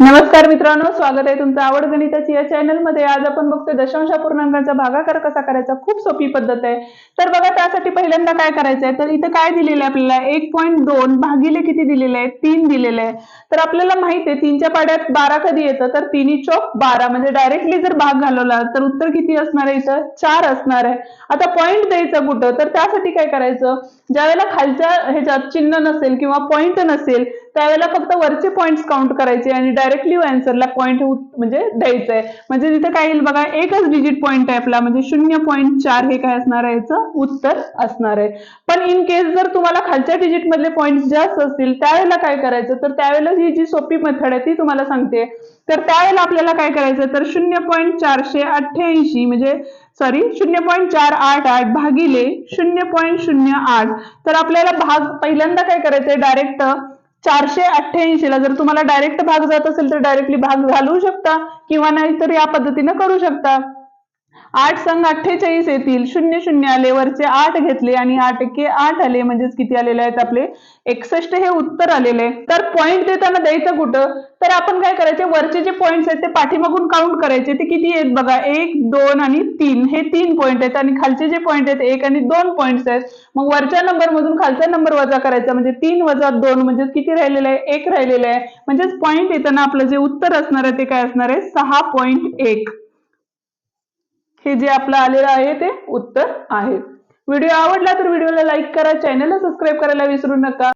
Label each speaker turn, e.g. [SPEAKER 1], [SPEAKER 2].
[SPEAKER 1] नमस्कार मित्रांनो स्वागत आहे तुमचं आवड गणिताची या चॅनलमध्ये. आज आपण बघतोय दशांश पूर्णांकाचा भागाकार कसा करायचा? खूप सोपी पद्धत आहे. तर बघा त्यासाठी पहिल्यांदा काय करायचं आहे? तर इथं काय दिलेलं आहे आपल्याला? एक पॉईंट दोन भागिले किती दिलेले आहे? तीन दिलेले आहे. तर आपल्याला माहिती आहे तीनच्या पाड्यात बारा कधी येतं? तर तिन्ही चौक बारा. म्हणजे डायरेक्टली जर भाग घालवला तर उत्तर किती असणार आहे इथं? चार असणार आहे. आता पॉईंट द्यायचं कुठं? तर त्यासाठी काय करायचं? ज्यावेळेला खालच्या ह्याच्यात चिन्ह नसेल किंवा पॉईंट नसेल त्यावेळेला फक्त वरचे पॉईंट्स काउंट करायचे आणि डायरेक्टली आन्सरला पॉईंट म्हणजे द्यायचं आहे म्हणजे तिथे काय येईल बघा एकच डिजिट पॉईंट आहे आपला म्हणजे शून्य पॉईंट चार हे काय असणार आहे? याचं उत्तर असणार आहे. पण इन केस जर तुम्हाला खालच्या डिजिट मधले पॉईंट जास्त असतील त्यावेळेला काय करायचं? तर त्यावेळेला ही जी सोपी मेथड आहे ती तुम्हाला सांगते. तर त्यावेळेला आपल्याला काय करायचं तर शून्य पॉईंट चारशे अठ्ठ्याऐंशी म्हणजे सॉरी शून्य पॉईंट चार आठ आठ भागिले शून्य पॉईंट शून्य आठ. तर आपल्याला भाग पहिल्यांदा काय करायचंय? डायरेक्ट चारशे अठ्ठ्याऐंशी ला जर तुम्हाला डायरेक्ट भाग जात असेल तर डायरेक्टली भाग घालवू शकता किंवा नाही तर या पद्धतीनं करू शकता. आठ संघ अठ्ठेचाळीस येतील. शून्य शून्य आले वरचे आठ घेतले आणि आठ एके आठ आले. म्हणजेच किती आलेले आहेत आपले? एकसष्ट हे उत्तर आलेले. आहे. तर पॉईंट देताना द्यायचं कुठं? तर आपण काय करायचे? वरचे जे पॉईंट्स आहेत ते पाठीमागून काउंट करायचे. ते किती आहेत बघा? एक दोन आणि तीन. हे तीन पॉईंट आहेत आणि खालचे जे पॉईंट आहेत एक आणि दोन पॉईंट्स आहेत. मग वरच्या नंबर मधून खालचा नंबर वजा करायचा. म्हणजे तीन वजा दोन म्हणजे किती राहिलेलं आहे? एक राहिलेलं आहे. म्हणजेच पॉईंट येताना आपलं जे उत्तर असणार आहे ते काय असणार आहे? सहा पॉईंट एक. हे जे आपलं आलेलं आहे ते उत्तर आहे. व्हिडिओ आवडला तर व्हिडिओला लाईक करा चॅनलला सबस्क्राईब करायला विसरू नका.